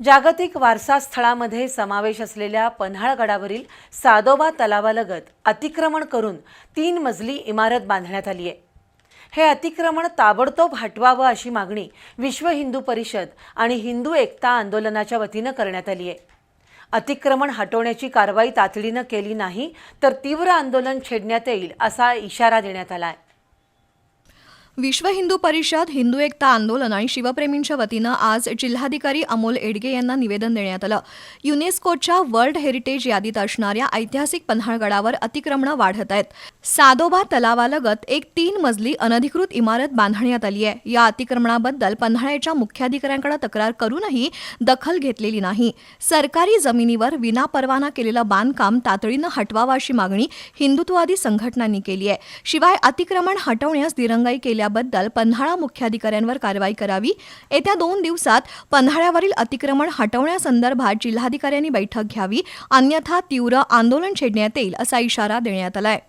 जागतिक वारसा स्थळामध्ये समावेश असलेल्या पन्हाळगडावरील सादोबा तलावालगत अतिक्रमण करून तीन मजली इमारत बांधण्यात आली आहे. हे अतिक्रमण ताबडतोब हटवावं अशी मागणी विश्व हिंदू परिषद आणि हिंदू एकता आंदोलनाच्या वतीनं करण्यात आली आहे. अतिक्रमण हटवण्याची कारवाई तातडीनं केली नाही तर तीव्र आंदोलन छेडण्यात येईल असा इशारा देण्यात आला आहे. विश्व हिंदू परिषद हिंदू एकता आंदोलन आणि शिवप्रेमींच्या वतीनं आज जिल्हाधिकारी अमोल एडगे यांना निवेदन देण्यात आलं. युनेस्कोच्या वर्ल्ड हेरिटेज यादीत असणाऱ्या ऐतिहासिक पन्हाळगडावर अतिक्रमणं वाढत आहेत. सादोबा तलावालगत एक तीन मजली अनधिकृत इमारत बांधण्यात आली आहे. या अतिक्रमणाबद्दल पन्हाळ्याच्या मुख्याधिकाऱ्यांकडे तक्रार करूनही दखल घेतलेली नाही. सरकारी जमिनीवर विनापरवाना केलेलं बांधकाम तातडीनं हटवावं अशी मागणी हिंदुत्ववादी संघटनांनी केली आहे. शिवाय अतिक्रमण हटवण्यास दिरंगाई केल्याबद्दल पन्हाळा मुख्याधिकाऱ्यांवर कारवाई करावी. येत्या दोन दिवसात पन्हाळ्यावरील अतिक्रमण हटवण्यासंदर्भात जिल्हाधिकाऱ्यांनी बैठक घ्यावी अन्यथा तीव्र आंदोलन छेडण्यात येईल असा इशारा देण्यात आलाय.